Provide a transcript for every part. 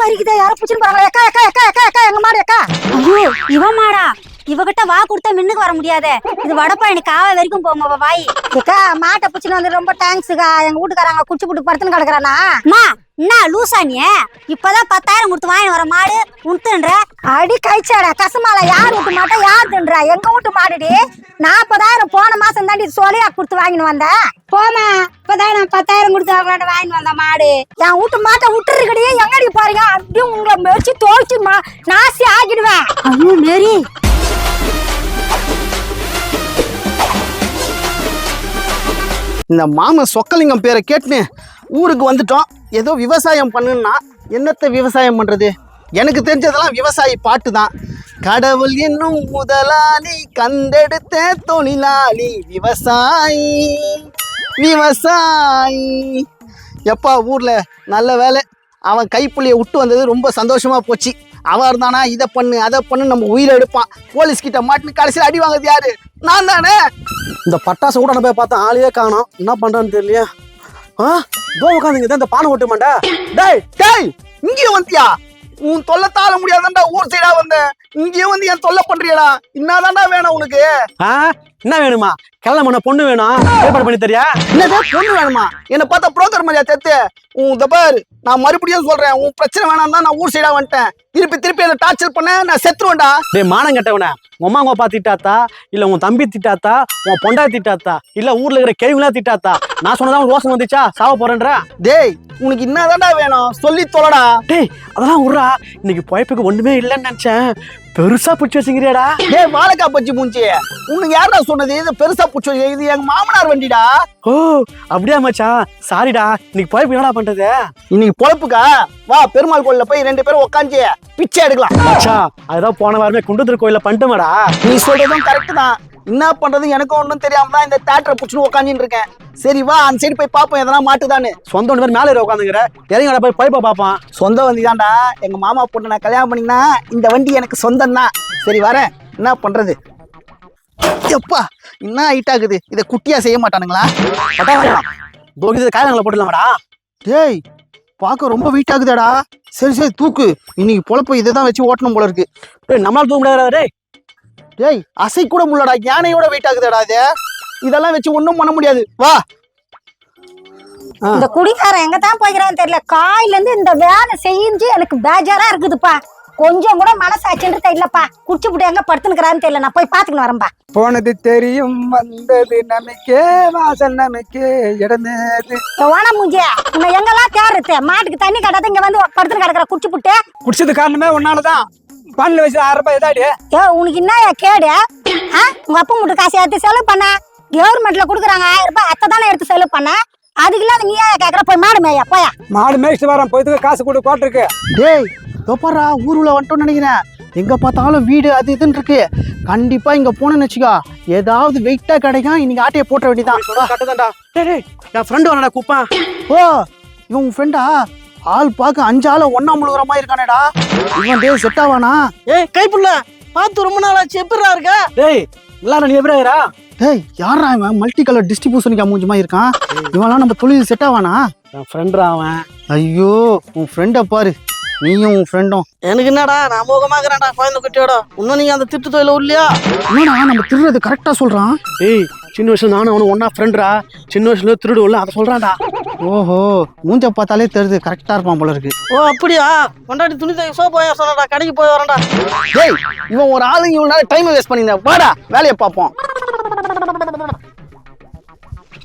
மாதிரி இருக்குதே போறாங்களே. அக்கா அக்கா அக்கா அக்கா அக்கா எங்க மாடு அக்கா. ஐயோ இவ மாடா. இவகிட்ட வா கொடுத்தா மின்னுக்கு வர முடியாதே. இது வடப்பழனி காவ வரைக்கும் அவ வாய். அக்கா மாட்டை பிடிச்சிட்டு வந்து ரொம்ப தேங்க்ஸுக்கா எங்க வீட்டுக்காரங்க குச்சி புட்டு படுத்துன்னு கிடக்குறானா. அம்மா என்ன லூசா நீ? இப்பதான் பத்தாயிரம் கொடுத்து வாங்கி வர மாடு உண்டுன்ற அடி கைச்சாடா கசுமால யார் வீட்டு மாட்டா யார் தின்றா எங்க வீட்டு மாடுடி? நாற்பதாயிரம் போன மாசம் தாண்டி சோழியா கொடுத்து வாங்கின்னு வந்தேன் போமா இப்பதான் நான் பத்தாயிரம் கொடுத்து அவங்களாட்ட வாங்கிட்டு வந்த மாடு. என் வீட்டு மாட்டை விட்டுருக்கடியே எங்கடி பாருங்க அப்படியே உங்களை மெரிச்சு தோய்ச்சு மா நாசி ஆகிடுவேன் ஐயோ மேரி. இந்த மாமன் சொக்கலிங்கம் பேரை கேட்டுன்னு ஊருக்கு வந்துட்டோம். ஏதோ விவசாயம் பண்ணுன்னா என்னத்தை விவசாயம் பண்ணுறது எனக்கு தெரிஞ்சதெல்லாம் விவசாயி பாட்டு தான். கடவுள் என்னும் முதலாளி கந்தெடுத்த தொழிலாளி விவசாயி விவசாயி. எப்பா ஊரில் நல்ல வேலை. அவன் கைப்புள்ளியை விட்டு வந்தது ரொம்ப சந்தோஷமாக போச்சு. அவன் இருந்தானா இதை பண்ணு அதை பண்ணு நம்ம உயிரை எடுப்பான். போலீஸ்கிட்ட மாட்டின்னு கடைசியில் அடி வாங்குறது யாரு? நான் தானே இந்த பட்டாசு கூட போய் பார்த்தா ஆளையே காணோம். என்ன பண்றான்னு தெரியலையா. ஆ? தோ உட்காந்துங்க இந்த பானை ஓட்டு மாட்டா. டேய் டேய் இங்கேயும் வந்தியா? உன் தொல்லை தாழ முடியாதான்டா ஊர் சைடா வந்தேன். இங்கேயும் வந்து என் தொல்லை பண்றியடா. என்னதான்டா வேணும் உனக்கு? ஆ? என்ன வேணுமா? கல்யாணம் பண்ண பொண்ணு வேணும் ஏற்பாடு பண்ணி தெரியா? என்னது பொண்ணு வேணுமா? என்னை பார்த்தா புரோக்கர் மாதிரியா தெத்து உன் இந்த பாரு நான் மறுபடியும் சொல்றேன் உன் பிரச்சனை வேணாம் தான் நான் ஊர் சைடா வந்துட்டேன். திருப்பி திருப்பி என்ன டார்ச்சர் பண்ண நான் செத்துருவேன்டா. டேய் மானம் கெட்டவனே. உன் அம்மா அப்பா திட்டாத்தா? இல்ல உன் தம்பி திட்டாத்தா? உன் பொண்டா திட்டாத்தா? இல்ல ஊர்ல இருக்கிற கேள்விங்களா திட்டாத்தா? நான் சொன்னதா உன் ரோசம் வந்துச்சா? சாவ போறேன்ற. டேய் உனக்கு என்னதான்டா வேணும்? சொல்லி தொலைடா. டேய் அதெல்லாம் விட்றா இன்னைக்கு பழைப்புக்கு ஒண்ணுமே இல்லைன்னு நினைச்சேன். பெருசா பிடிச்சி வச்சுக்கிறியாடா? டேய் வாழைக்காய் பச்சி மூஞ்சி உனக்கு யாரா சொன்னது? இது பெருசா புடிச்சு. இது எங்க மாமனார் வண்டிடா. ஓ அப்படியா மச்சான் சாரிடா இன்னைக்கு பழைப்பு என்னடா பண்றது? இன்னைக்கு பொழப்புக்கா? வா பெருமாள் கோயில்ல போய் ரெண்டு பேரும் உட்காந்து பிச்சை எடுக்கலாம். மச்சா அதுதான் போன வாரமே குண்டத்தூர் கோயில்ல பண்ணிட்டோமாடா. நீ சொல்றதும் கரெக்ட் தான். என்ன பண்றது? எனக்கும் ஒன்றும் தெரியாம தான் இந்த தேட்டரை பிடிச்சிட்டு உட்காந்துட்டு இருக்கேன். சரி வா அந்த சைடு போய் பார்ப்போம் எதனா மாட்டுதான்னு. சொந்த ஒன்று மேலே உட்காந்துங்கிற இறங்கடா போய் பைப்பை பார்ப்பான் சொந்த வண்டி தான்டா. எங்க மாமா பொண்ணு நான் கல்யாணம் பண்ணினா இந்த வண்டி எனக்கு சொந்தம் தான் சரி வரேன். என்ன பண்றது? எப்பா என்ன ஹைட் ஆகுது? இதை குட்டியா செய்ய மாட்டானுங்களா? தோகிது காயங்களை போட்டுலாமாடா டேய் பார்க்க ரொம்ப வெயிட் ஆகுதாடா. சரி சரி தூக்கு. இன்னைக்கு பொழப்பு இதை தான் வச்சு ஓட்டணும் போல இருக்கு. டேய் நம்மளால தூக்க முடியாதுடா டேய். டேய் அசை கூட முடியலடா. யானையோட வெயிட் ஆகுதாடா இது. இதெல்லாம் வச்சு ஒன்றும் பண்ண முடியாது. வா. இந்த குடிக்காரன் எங்க தான் போய்க்கிறான்னு தெரியல. காயில இருந்து இந்த வேலை செஞ்சு எனக்கு பேஜாரா இருக்குதுப்பா. கொஞ்சம் கூட மனசாட்சின்றது இல்லப்பா குடிச்சு புட்டு எங்க படுத்துனுக்குறான்னு தெரியல. நான் போய் பாத்துக்கிட்டு வரேன்பா. போனது தெரியும் வந்தது நமக்கே வாசல் நமக்கே இடமேது ஓன மூஞ்சிய உன்னை எங்கெல்லாம் தேடுறது? மாட்டுக்கு தண்ணி கட்டாத இங்க வந்து படுத்துன்னு கிடக்குற குடிச்சு புட்டு. குடிச்சது காரணமே உன்னாலதான். பன்னில் வச்சு ஆயிரம் ரூபாய் இதாடி. ஏ உனக்கு என்ன கேடு? ஆ உங்க அப்பா மட்டும் காசு எடுத்து செலவு பண்ண. கவர்மெண்ட்ல கொடுக்குறாங்க ஆயிரம் ரூபாய் அத்தை தானே எடுத்து செலவு பண்ண. அதுக்கு இல்லாத நீ ஏன் கேக்குற? போய் மாடு மேயா போயா. மாடு மேய்ச்சிட்டு வரேன் போயிட்டு காசு கொடு கோட்டுருக்கு டேய் தோப்பாரா ஊருல வந்துட்டோம்னு நினைக்கிறேன். எங்க பார்த்தாலும் வீடு அது இதுன்னு இருக்கு. கண்டிப்பா இங்க போனேன்னு வச்சுக்கோ ஏதாவது வெயிட்டா கிடைக்கும் இன்னைக்கு ஆட்டையை போட்ட வேண்டியதான் டேய் என் ஃப்ரெண்டு வரடா குப்பான் ஓ இவன் உன் ஃப்ரெண்டா ஆள் பார்க்க அஞ்சு ஆள ஒன்னா முழுகிற மாதிரி இருக்கானேடா. இவன் டேய் செட் ஆவானா? ஏய் கைப்புள்ள பார்த்து ரொம்ப நாள் ஆச்சு எப்படிடா இருக்க? டேய் எல்லாரும் நீ எப்படிடா டேய் யாரா இவன்? மல்டி கலர் டிஸ்ட்ரிபியூஷனுக்கு மாதிரி இருக்கான். இவன்லாம் நம்ம தொழில் செட் ஆவானா? என் ஃப்ரெண்டுடா அவன். ஐயோ உன் ஃப்ரெண்டை பாரு. நீயும் உன் ஃப்ரெண்டும் எனக்கு என்னடா நான் மோகமாகறேன்டா குழந்தை குட்டியோட. இன்னும் நீங்க அந்த திட்டு தொழில இல்லையா என்னடா நம்ம திருடுறது கரெக்டா சொல்றான்? டேய் சின்ன வயசுல நானும் அவனும் ஒன்னா ஃப்ரெண்டுடா சின்ன வயசுல திருடுவோம்ல அதை சொல்றான்டா. ஓஹோ மூஞ்ச பார்த்தாலே தெரியுது கரெக்டா இருப்பான் போல இருக்கு. ஓ அப்படியா? கொண்டாடி துணி தைக்க சோ போய் சொன்னடா கடைக்கு போய் வரேன்டா. டேய் இவன் ஒரு ஆளு இவ்வளவு நேரம் டைம் வேஸ்ட் பண்ணியிருந்தேன் வாடா வேலையை பார்ப்போம்.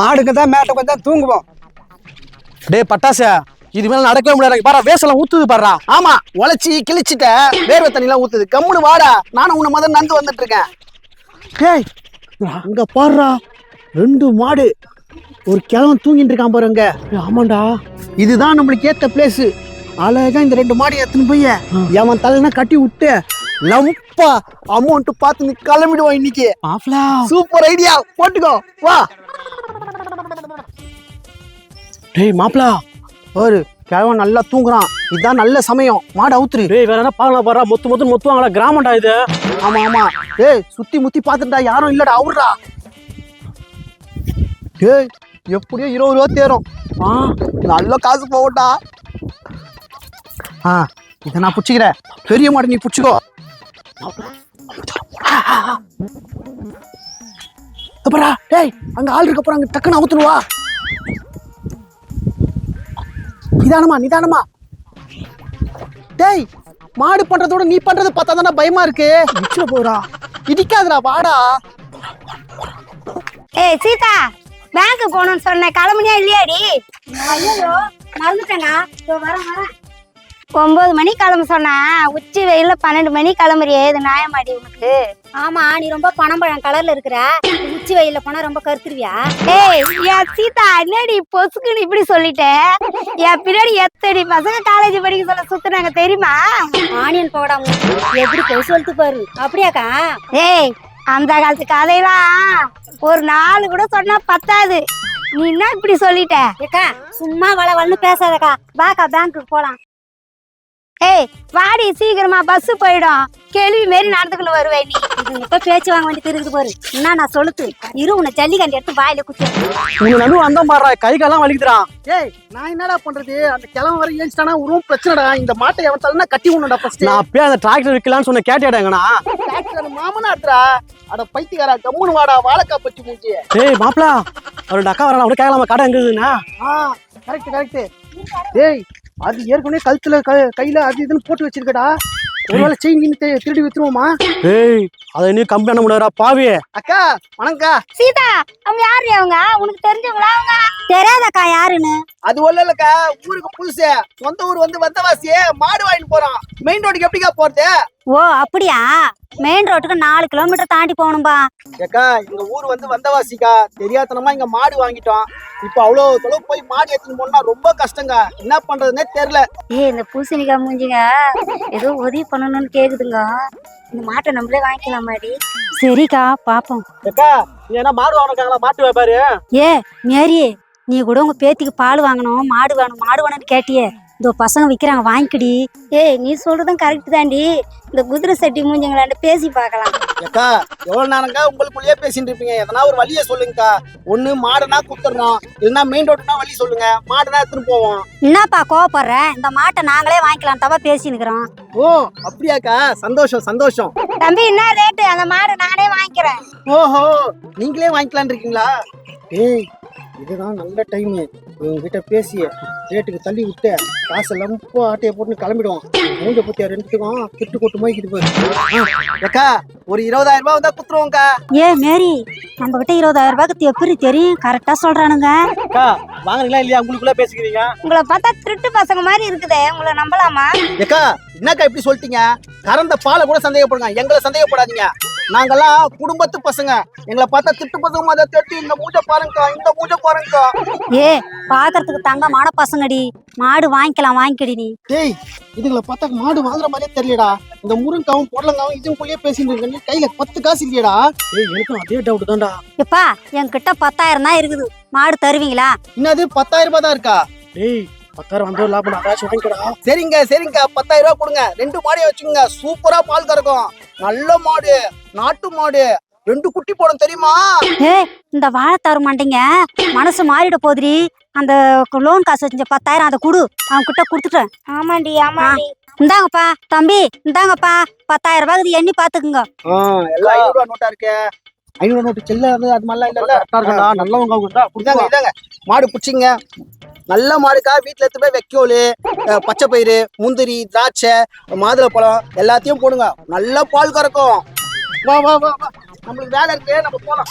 மாடுக்கு தான் மேட்டை கொஞ்சம் தூங்குவோம். டேய் பட்டாசு. இது மேல நடக்கவே முடியாது. பாரா வேசலாம் ஊத்துது பாடுறா ஆமா உழைச்சி கிழிச்சிட்ட வேர்வை தண்ணிலாம் ஊத்துது. கம்முனு வாடா. நானும் உன்னை மதம் நந்து வந்துட்டு இருக்கேன் டேய் அங்க பாருடா. ரெண்டு மாடு. ஒரு கிழவன் தூங்கிட்டு இருக்கான் பாரு அங்க. ஆமாண்டா. இதுதான் நம்மளுக்கு ஏத்த பிளேஸ் அழகா இந்த ரெண்டு மாடி எடுத்துன்னு போய் எவன் தலைனா கட்டி விட்டு லம்பா அமௌண்ட் பார்த்து நீ கிளம்பிடுவான் இன்னைக்கு. சூப்பர் ஐடியா போட்டுக்கோ. வா. டேய் மாப்ளா. ஒரு கிழவன் நல்லா தூங்குறான். இதுதான் நல்ல சமயம். மாடு அவுத்துரு டேய் வேற என்ன பார்க்கலாம் பாரா? மொத்து மொத்து மொத்துவாங்களா கிராமம்டா இது. ஆமா ஆமா. ஏய் சுத்தி முத்தி பாத்துட்டா யாரும் இல்லடா அவுடுறா ஏய் எப்படியோ இருபது ரூபா தேரும். ஆ? நல்ல காசு போகட்டா ஆ இதை நான் பிடிச்சிக்கிறேன். பெரிய மாடு நீ பிடிச்சிக்கோ. அப்புறா டேய் அங்க ஆள் இருக்க போறாங்க டக்குன்னு அவுத்துன்னு வா நிதானமா நிதானமா. டேய் மாடு பண்றதோட நீ பண்றது பார்த்தா தானே பயமா இருக்கு. நிச்சயம் போறா. இடிக்காதடா வாடா. ஏய் சீதா பேங்க் போகணும்னு சொன்னேன் கிளம்புனியா இல்லையாடி? ஐயோ மறந்துட்டேங்க இதோ வரேன் வரேன். ஒன்பது மணி கிளம்ப சொன்னா உச்சி வெயில்ல பன்னெண்டு மணி கிளம்புறியே இது நியாயமாடி உனக்கு? ஆமா நீ ரொம்ப பணம்பழம் கலர்ல இருக்கிற உச்சி வெயில்ல போனா ரொம்ப கருத்துருவியா? ஏய் என் சீதா என்னடி பொசுக்குன்னு இப்படி சொல்லிட்ட? என் பின்னாடி எத்தடி பசங்க காலேஜ் படிக்க சொல்ல சுத்துனாங்க தெரியுமா? ஆனியன் போடாம எப்படி போய் சொல்லிட்டு பாரு அப்படியாக்கா? ஏய் அந்த காலத்து கதையெல்லாம் ஒரு நாள் கூட சொன்னா பத்தாது. நீ என்ன இப்படி சொல்லிட்ட? ஏக்கா சும்மா வள வளன்னு பேசாதக்கா. வாக்கா பேங்க்குக்கு போலாம். ஏய் வாடி சீக்கிரமா பஸ் போயிடும். கேள்வி மாரி நடந்துக்கணும் வருவேன் நீ. இதுங்கிட்ட பேச்சு வாங்க வேண்டி இருக்குது பாரு என்ன நான் சொல்லுது. இரு உன்னை ஜல்லிக்கண்டு எடுத்து வாயில குத்து. உங்க நடுவு அந்த பாடுறா கை காலாம் வலிக்குதுடா. ஏய் நான் என்னடா பண்றது? அந்த கிழமை வர ஏஞ்சிட்டானா? உருவம் பிரச்சனைடா. இந்த மாட்டை எவன் தள்ளினா கட்டி விடணும்டா ஃபர்ஸ்ட் நான் அப்பயே அந்த டிராக்டர் விற்கலான்னு சொன்ன கேட்டியாடாங்கண்ணா மாமனாடுறா அட பைத்தியக்காரா கம்முனு வாடா. வாழைக்காய் பச்சி மூஞ்சி ஏய் மாப்பிளா அவரோட அக்கா வரலாம். அப்படியே கேட்கலாமா? கடை எங்க இருக்குதுண்ணா? ஆ கரெக்ட் கரெக்ட் ஏய் அது ஏற்கனவே கழுத்துல க- கையில அது இதுன்னு போட்டு வச்சிருக்கடா. ஒருவேளை செயின் தெ- திருடி வித்துருவோமா? ஏய் அதை நீ கம்பி பண்ண முடியாதா பாவி. அக்கா வணக்கா சீதா அவங்க யாரு அவங்க? உனக்கு தெரிஞ்சவங்களா அவங்க? தெரியாதக்கா யாருன்னு? அது ஒண்ணு இல்லக்கா ஊருக்கு புதுசு. சொந்த ஊர் வந்து வந்தவாசியே மாடு வாங்கிட்டு போறோம் மெயின் ரோடுக்கு எப்படிக்கா போறது? ஓ அப்படியா? மெயின் ரோட்டுக்கு நாலு கிலோமீட்டர் தாண்டி போகணும்பா. ஏக்கா எங்க ஊர் வந்து வந்தவாசிக்கா. தெரியாதனமா இங்க மாடு வாங்கிட்டோம். இப்போ அவ்வளவு தொலைவு போய் மாடு எடுத்துன்னு போனா ரொம்ப கஷ்டங்க. என்ன பண்றதுன்னே தெரியல. ஏய் இந்த பூசணிக்காய் மூஞ்சிங்க. ஏதோ உதவி பண்ணணும்னு கேக்குதுங்க. இந்த மாட்டை நம்மளே வாங்கிக்கலாமாடி? சரிக்கா பாப்போம். அக்கா நீ என்ன மாடு வாங்கினாங்களா மாட்டு வியாபாரி? ஏ மேரி நீ கூட உங்க பேத்திக்கு பால் வாங்கணும் மாடு வேணும் மாடு வேணும்னு கேட்டியே. இதோ பசங்க விக்கிறாங்க வாங்கிக்கடி. ஏய் நீ சொல்றதும் கரெக்ட் தாண்டி இந்த குதிரை சட்டி மூஞ்சிங்களாண்ட பேசி பார்க்கலாம். ஏக்கா எவ்வளவு நேரங்க உங்களுக்குள்ளேயே பேசிட்டு இருப்பீங்க? எதனா ஒரு வழியை சொல்லுங்கக்கா. ஒண்ணு மாடுனா குத்துறோம். இல்லைன்னா மெயின் ரோடுனா வழி சொல்லுங்க. மாடுனா எடுத்துன்னு போவோம். என்னப்பா கோவப்படுற? இந்த மாட்டை நாங்களே வாங்கிக்கலாம். தவா பேசினுக்கிறோம் ஓ அப்படியாக்கா. சந்தோஷம் சந்தோஷம். தம்பி என்ன ரேட்டு அந்த மாடு நானே வாங்கிக்கிறேன். ஓஹோ நீங்களே வாங்கிக்கலான் இருக்கீங்களா? ஏய் இதுதான் நல்ல டைம் உங்ககிட்ட பேசி ரேட்டுக்கு தள்ளி விட்டு காசு லம்ப ஆட்டையை போட்டு கிளம்பிடுவோம் மூஞ்ச பத்தியா ரெண்டுத்துக்கும் கிட்டு கொட்டு போய்க்கிட்டு போய் அக்கா ஒரு இருபதாயிரம் ரூபாய் வந்தா குத்துருவோம்க்கா. ஏ மேரி நம்ம கிட்ட இருபதாயிரம் ரூபாய்க்கு எப்படி தெரியும். கரெக்டா சொல்றானுங்க. அக்கா வாங்குறீங்களா இல்லையா? உங்களுக்குள்ள பேசிக்கிறீங்க. உங்களை பார்த்தா திருட்டு பசங்க மாதிரி இருக்குதே. உங்களை நம்பலாமா? ஏக்கா என்னக்கா இப்படி சொல்லிட்டீங்க? கறந்த பாலை கூட சந்தேகப்படுங்க. எங்களை சந்தேகப்படாதீங்க. நாங்கெல்லாம் குடும்பத்து பசங்க. எங்களை பார்த்தா திட்டு பசங்க மாதிரி தட்டி இந்த மூஞ்ச பாருங்கக்கா இந்த மூஞ்ச பாருங்கக்கா. ஏ பாக்குறதுக்கு தங்கமான பசங்கடி. மாடு வாங்கிக்கலாம் வாங்கிக்கடி நீ. டேய் இதுங்களை பார்த்தா மாடு வாங்குற மாதிரியே தெரியலடா. இந்த முருங்காவும் பொடலங்காவும் இதுக்குள்ளேயே பேசிட்டு இருக்கீங்க கையில பத்து காசு இல்லையடா. ஏய் எனக்கும் அதே டவுட் தான்டா. எப்பா என்கிட்ட பத்தாயிரம் தான் இருக்குது. மாடு தருவீங்களா? என்னது பத்தாயிரம் ரூபாய் தான் இருக்கா? ஏய் பத்தாயிரம் வந்து லாபம் அதாச்சும் வாங்கிக்கடா சரிங்க சரிங்க பத்தாயிரம் ரூபாய் கொடுங்க. ரெண்டு மாடையை வச்சுக்கோங்க. சூப்பரா பால் கறக்கும். நல்ல மாடு நாட்டு மாடு. ரெண்டு குட்டி போடும் தெரியுமா? ஏ இந்த வாழை தர மாட்டீங்க. மனசு மாறிட போதுடி அந்த லோன் காசு வச்ச பத்தாயிரம் அதை கொடு. அவன் கிட்ட கொடுத்துட்டேன். ஆமாண்டி ஆமாண்டி. இந்தாங்கப்பா தம்பி இந்தாங்கப்பா. பத்தாயிரம் இது எண்ணி பாத்துக்குங்க. எல்லாம் ஐநூறு நோட்டா இருக்கு. ஐநூறு நோட்டு செல்ல அது மாதிரிலாம் இல்ல நல்லவங்க மாடு பிடிச்சிங்க. நல்ல மாடுக்கா வீட்டுல எடுத்து போய் வைக்கோல் பச்சை பயிறு முந்திரி திராட்சை மாதுளப்பழம் எல்லாத்தையும் போடுங்க. நல்லா பால் கறக்கும். வா வா வா வா. நம்மளுக்கு வேலை இருக்கு நம்ம போலாம்.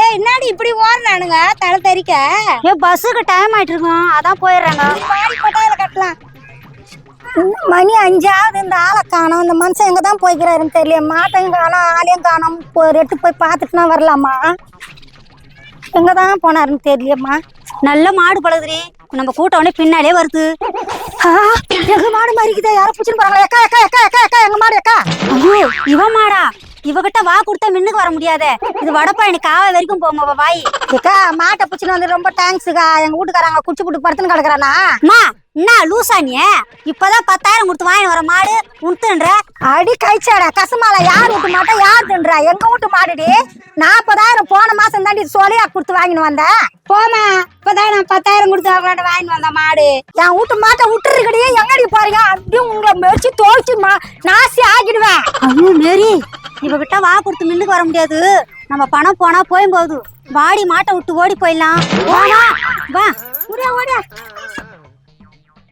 ஏய் என்னடி இப்படி ஓடுறானுங்க? தலை தெறிக்க. ஏ பஸ்ஸுக்கு டைம் ஆயிட்டு இருக்கோம் அதான் போயிடுறாங்க பாடி கொட்டாயில கட்டலாம். மணி அஞ்சாவது. இந்த ஆளை காணோம். இந்த மனுஷன் எங்க தான் போய்க்கிறாருன்னு தெரியல. மாட்டையும் காணோம் ஆளையும் காணோம். போய் ரெட்டு போய் பார்த்துட்டுனா வரலாமா? எங்க தான் போனாருன்னு தெரியலையம்மா நல்ல மாடு பழகுதுரி நம்ம கூட்டம் உடனே பின்னாலே வருது. ஆ, எங்க மாடு மறிக்குதா யாரும் பிடிச்சின்னு போறாங்களா. எக்கா எக்கா எக்கா எக்கா எக்கா எங்க மாடு எக்கா ஐயோ இவன் மாடா. இவகிட்ட வா கொடுத்தா மின்னுக்கு வர முடியாதே. இது வடப்பழனி காவ வரைக்கும் போமா வாய். எக்கா மாட்டை பிடிச்சின்னு வந்து ரொம்ப தேங்க்ஸுக்கா எங்க வீட்டுக்காரங்க குச்சி புட்டு படுத்துன்னு கிடக்குறானா? அம்மா என்ன லூசா நீ? இப்பதான் பத்தாயிரம் கொடுத்து வாங்கி வர மாடு. உண்டுன்ற அடி கைச்சாடா கசுமால. யார் வீட்டு மாட்டா யார் தின்றா எங்க வீட்டு மாடுடி? நாற்பதாயிரம் போன மாசம் தாண்டி சோழியா கொடுத்து வாங்கின்னு வந்தேன் போமா இப்பதான் நான் பத்தாயிரம் கொடுத்து அவங்களாண்ட வாங்கிட்டு வந்த மாடு. என் வீட்டு மாட்டை விட்டுருக்கடியே எங்கடி போறீங்க அப்படியே உங்களை மெரிச்சு தோழிச்சு மா நாசி ஆகிடுவேன் ஐயோ மேரி இவகிட்ட வா கொடுத்து மில்லுக்கு வர முடியாது. நம்ம பணம் போனா போயும் போகுது வாடி மாட்டை விட்டு ஓடி போயிடலாம். வா ஓடியா ஓடியா.